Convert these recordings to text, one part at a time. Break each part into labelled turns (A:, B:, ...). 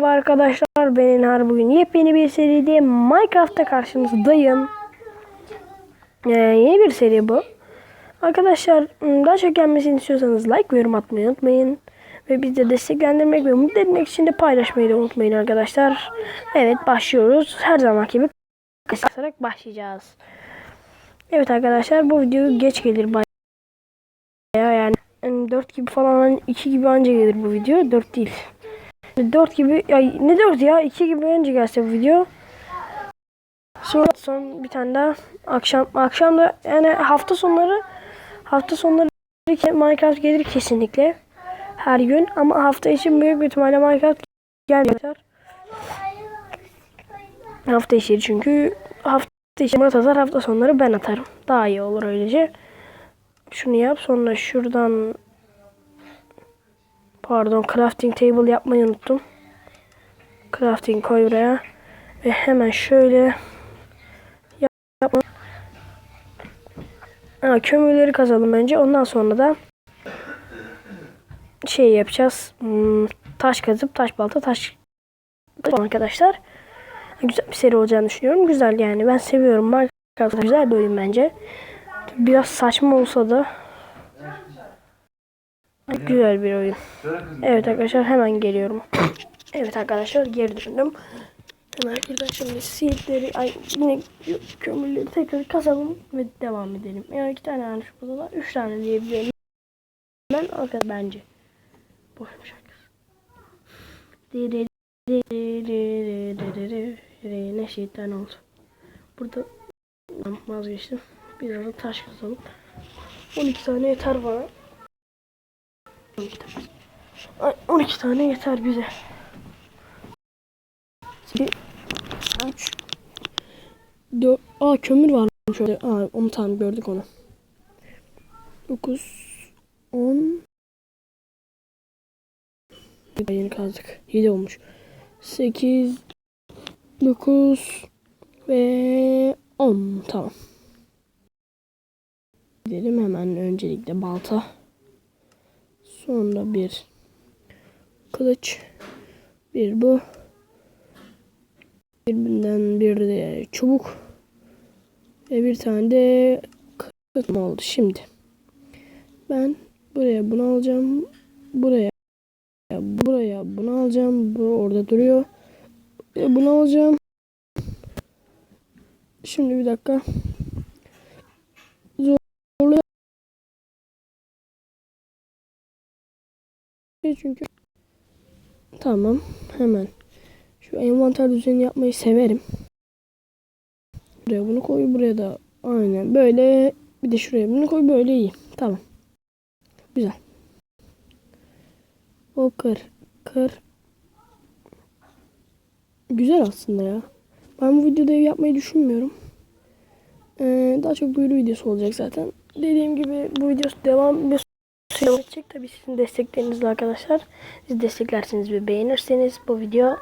A: Merhaba arkadaşlar ben Enhar bugün yepyeni bir seride Minecraft'ta karşınızdayım. Ee, yeni bir seri bu. Arkadaşlar daha çok gelmesini istiyorsanız like ve yorum atmayı unutmayın. Ve bizi de desteklendirmek ve mutlu etmek için de paylaşmayı da unutmayın arkadaşlar. Evet başlıyoruz. Her zaman gibi kısarak başlayacağız. Evet arkadaşlar bu video geç gelir bayağı yani 4 gibi falan 2 gibi anca gelir bu video 4 değil. 4 gibi ya ne 4 ya 2 gibi önce gelse bu video. Sonra son bir tane daha akşam akşam da yani hafta sonları hafta sonları Minecraft gelir kesinlikle her gün ama hafta için büyük bir ihtimalle Minecraft gelmiyor. Hafta içi çünkü hafta içi Murat atar hafta sonları ben atarım. Daha iyi olur öylece. Şunu yap sonra şuradan Pardon crafting table yapmayı unuttum. Crafting koy buraya. Ve hemen şöyle yapma. Ha, kömürleri kazalım önce. Ondan sonra da şey yapacağız. Hmm, taş kazıp taş balta taş arkadaşlar. Güzel bir seri olacağını düşünüyorum. Güzel yani. Ben seviyorum. Minecraft güzel bir bence. Biraz saçma olsa da Güzel bir oyun. Evet arkadaşlar hemen geliyorum. evet arkadaşlar geri döndüm. Hemen buradan şimdi seedleri, ay yine kömürleri tekrar kazalım ve devam edelim. Yani iki tane yanlış burada da üç tane diyebilirim. Ben arkadaşlar bence. Boşmuş şarkısı. Ne şeytan oldu. Burada vazgeçtim. Biraz da taş kazalım. 12 tane yeter bana. 12 tane yeter bize. 3 4 Aa kömür varmış orada. Aa onu tamam gördük onu. 9 10 Yeni kazdık. 7 olmuş. 8 9 ve 10 tamam. Gidelim hemen öncelikle balta. Sonra bir kılıç. Bir bu. Birbirinden bir de çubuk. Ve bir tane de kısmı oldu. Şimdi ben buraya bunu alacağım. Buraya buraya bunu alacağım. Bu orada duruyor. Ve bunu alacağım. Şimdi bir dakika. Çünkü tamam hemen şu envanter düzeni yapmayı severim. Buraya bunu koy buraya da aynen böyle bir de şuraya bunu koy böyle iyi. Tamam. Güzel. O kır kır. Güzel aslında ya. Ben bu videoda ev yapmayı düşünmüyorum. Ee, daha çok duyuru videosu olacak zaten. Dediğim gibi bu video devam bir devam edecek. Tabii sizin desteklerinizle arkadaşlar. Siz desteklerseniz ve beğenirseniz bu video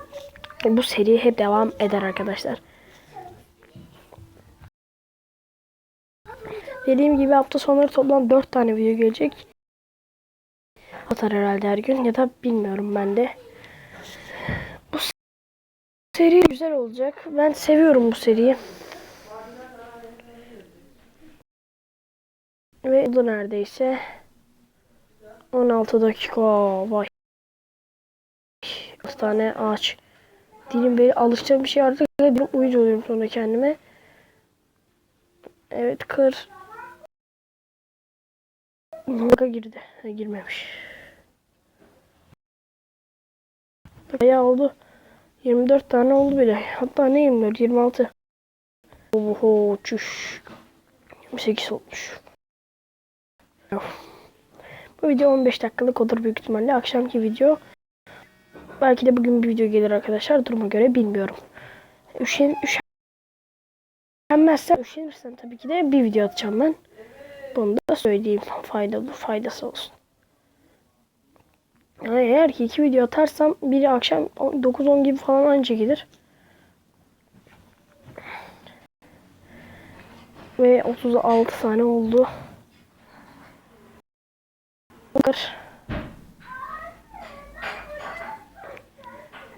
A: bu seri hep devam eder arkadaşlar. Dediğim gibi hafta sonları toplam 4 tane video gelecek. Atar herhalde her gün ya da bilmiyorum ben de. Bu seri güzel olacak. Ben seviyorum bu seriyi. Ve bu neredeyse 16 dakika vay. 6 tane ağaç. Dilim böyle alışacağım bir şey artık. Bir uyucu oluyorum sonra kendime. Evet kır. Manga girdi. Ha, girmemiş. Bayağı oldu. 24 tane oldu bile. Hatta ne 24? 26. Oho çüş. 28 olmuş. Bu video 15 dakikalık olur büyük ihtimalle. Akşamki video. Belki de bugün bir video gelir arkadaşlar. Duruma göre bilmiyorum. Üşen, üşenmezsen, üşenirsen tabii ki de bir video atacağım ben. Bunu da söyleyeyim. Faydalı, faydası olsun. Yani eğer ki iki video atarsam biri akşam 9-10 gibi falan anca gelir. Ve 36 tane oldu.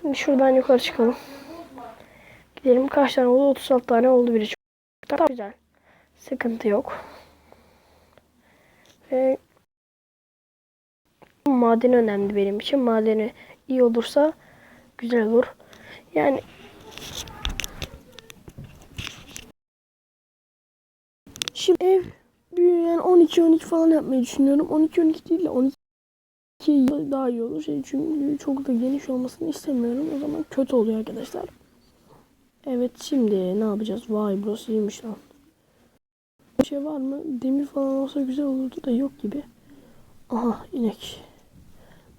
A: Şimdi şuradan yukarı çıkalım. Gidelim kaç tane oldu? 36 tane oldu biri. Da güzel. Sıkıntı yok. Ve maden önemli benim için. Madeni iyi olursa güzel olur. Yani Şimdi ev büyüyen 12-12 falan yapmayı düşünüyorum. 12-12 değil de 12 daha iyi olur. Şey çünkü çok da geniş olmasını istemiyorum. O zaman kötü oluyor arkadaşlar. Evet şimdi ne yapacağız? Vay burası iyiymiş lan. Bir şey var mı? Demir falan olsa güzel olurdu da yok gibi. Aha inek.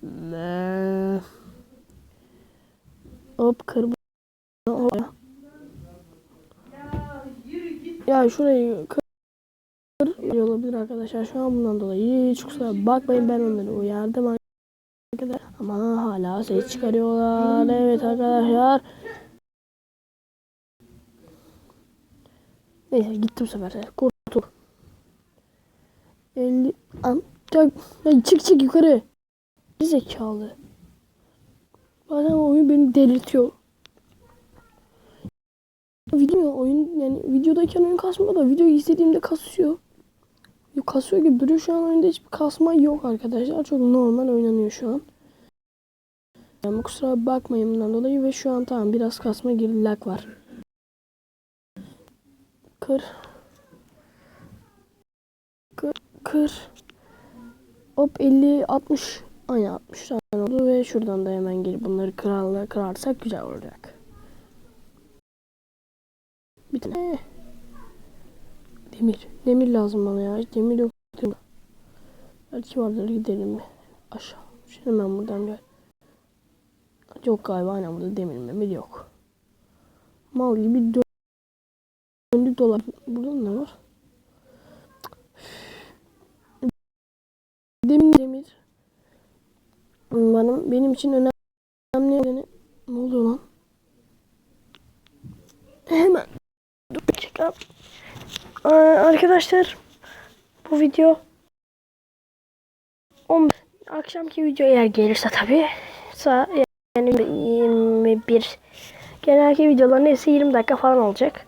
A: Me. Hop kırmızı. Ya şurayı kır olabilir arkadaşlar. Şu an bundan dolayı hiç kusura bakmayın ben onları uyardım arkadaşlar. Ama hala ses çıkarıyorlar. Evet arkadaşlar. Neyse gittim sefer. Kurtul. 50 am ya, ya çık çık yukarı. Bir zekalı. Bazen oyun beni delirtiyor. Video oyun yani videodayken oyun kasmıyor da videoyu izlediğimde kasıyor. Kasıyor gibi duruyor şu an oyunda hiçbir kasma yok arkadaşlar. Çok normal oynanıyor şu an. Ama kusura bakmayın bundan dolayı ve şu an tamam biraz kasma girdi lag var. Kır. Kır. Kır. Hop 50 60 Aynen 60 tane oldu ve şuradan da hemen gelip bunları krallığa kırarsak güzel olacak. Bir tane. Demir. Demir lazım bana ya. Demir yok. Belki vardır gidelim bir. Aşağı. Şimdi hemen buradan gel. Yok galiba aynen burada demir memir yok. Mal gibi dö- döndük dolar. Burada ne var? Demir demir. Benim, benim için önemli yani ne oluyor lan? Hemen dur. Aa, arkadaşlar bu video 15 akşamki video eğer gelirse tabi yani 21 genelki videolar neyse 20 dakika falan olacak.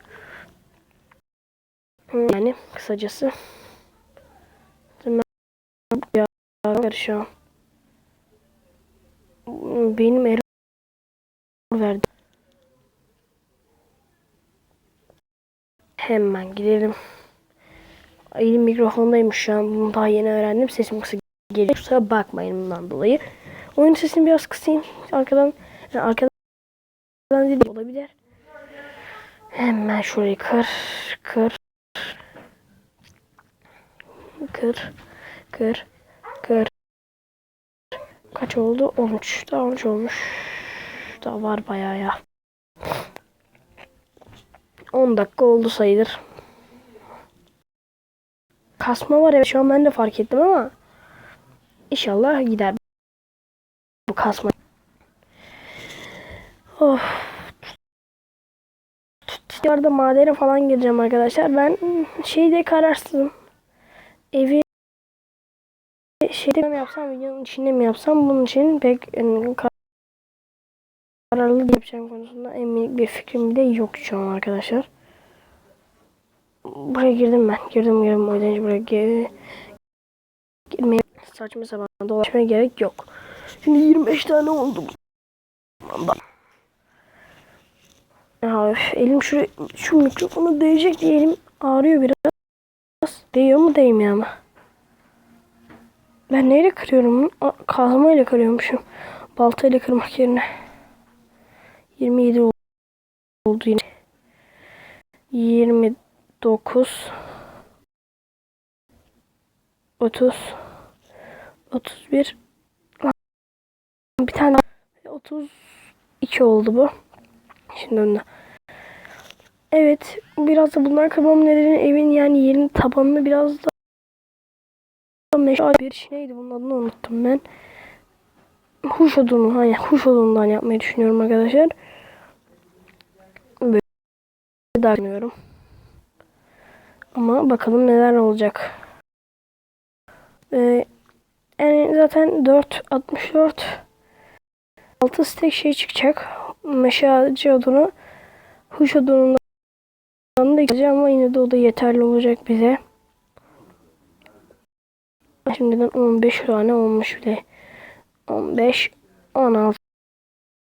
A: Yani kısacası an benim error verdi. Hemen gidelim. Elim mikrofondaymış şu an. Bunu daha yeni öğrendim. Sesim kısa geliyor. Kusura bakmayın bundan dolayı. Oyun sesini biraz kısayım. Arkadan yani arkadan değil olabilir. Hemen şurayı kır. Kır. Kır. Kır. Kır. Kaç oldu? 13. Daha 13 olmuş. Daha var bayağı ya. 10 dakika oldu sayılır. Kasma var evet şu an ben de fark ettim ama inşallah gider bu kasma. Of. Yarda madene falan gireceğim arkadaşlar. Ben şeyde kararsızım. Evi şeyde mi yapsam videonun içinde mi yapsam bunun için pek kararlı yapacağım konusunda emin bir fikrim de yok şu an arkadaşlar. Buraya girdim ben. Girdim girdim o yüzden buraya gir girmeye saçma sapan dolaşmaya gerek yok. Şimdi 25 tane oldu. Öf, elim şu şu mikrofonu değecek diye elim ağrıyor biraz. Değiyor mu değmiyor ama. Ben neyle kırıyorum? Kazmayla kırıyormuşum. Baltayla kırmak yerine. 27 oldu yine. 29 30 31 bir tane 32 oldu bu. Şimdi önüne. Evet, biraz da bunlar kırmam nedeni evin yani yerin tabanını biraz da meşale bir şey neydi bunun adını unuttum ben. Huş odunu, hani huş odundan yapmayı düşünüyorum arkadaşlar. Böyle daha düşünüyorum. Ama bakalım neler olacak. Ee, yani zaten 4 64 6 stek şey çıkacak. Meşacı odunu. Huş odunundan da gideceğim ama yine de o da yeterli olacak bize. Şimdiden 15 tane olmuş bile. 15, 16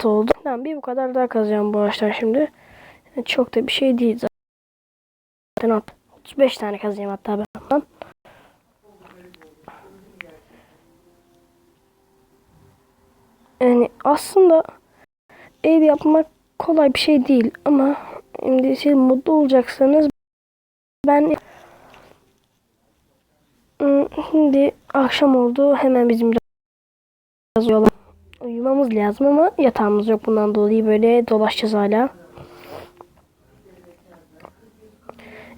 A: oldu. Tamam bir bu kadar daha kazacağım bu ağaçtan şimdi. Çok da bir şey değil zaten. 35 tane kazacağım hatta ben. Yani aslında ev yapmak kolay bir şey değil ama şimdi siz mutlu olacaksanız ben Hmm, şimdi akşam oldu hemen bizim yola uyumamız lazım ama yatağımız yok bundan dolayı böyle dolaşacağız hala.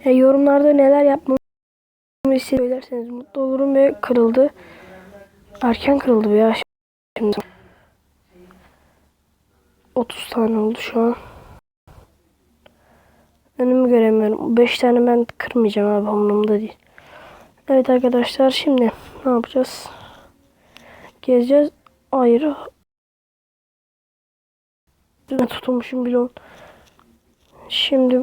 A: E, yorumlarda neler yapmamı söylerseniz mutlu olurum ve kırıldı. Erken kırıldı ya şimdi. 30 tane oldu şu an. Önümü göremiyorum. 5 tane ben kırmayacağım abi umurumda değil. Evet arkadaşlar şimdi ne yapacağız? Gezeceğiz. Ayrı. Ben tutulmuşum bile on. Şimdi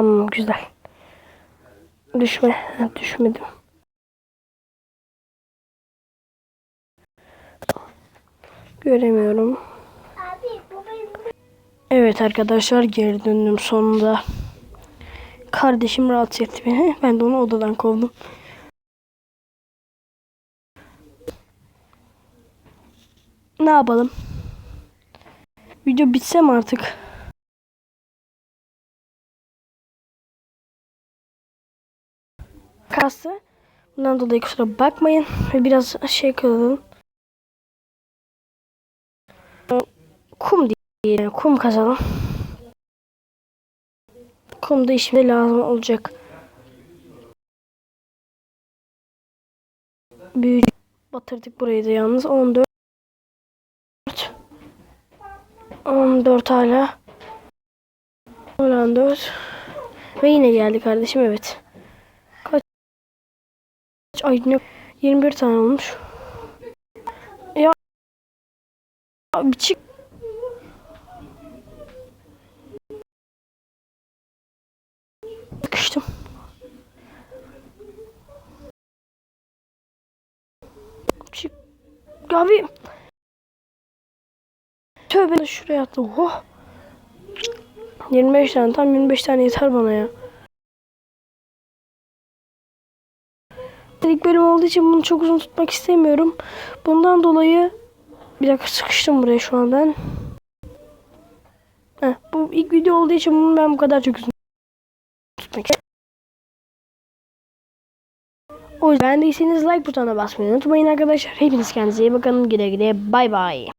A: Tamam güzel. Düşme. Düşmedim. Göremiyorum. Evet arkadaşlar geri döndüm sonunda. Kardeşim rahatsız etti beni. Ben de onu odadan kovdum. Ne yapalım? Video bitsem artık. Kastı. Bundan dolayı kusura bakmayın. Ve biraz şey kazalım. Kum yani Kum kazalım. Kum da işime lazım olacak. Büyücü batırdık burayı da yalnız. 14 14 hala. 14 ve yine geldi kardeşim evet. Kaç ay ne 21 tane olmuş. Ya bir çık Sıkıştım. Çık. Abi. Tövbe şuraya attım. Oh. 25 tane tam 25 tane yeter bana ya. İlk bölüm olduğu için bunu çok uzun tutmak istemiyorum. Bundan dolayı bir dakika sıkıştım buraya şu an ben. Heh, bu ilk video olduğu için bunu ben bu kadar çok uzun O yüzden beğendiyseniz like butonuna basmayı unutmayın arkadaşlar. Hepiniz kendinize iyi bakın. Güle güle. Bay bay.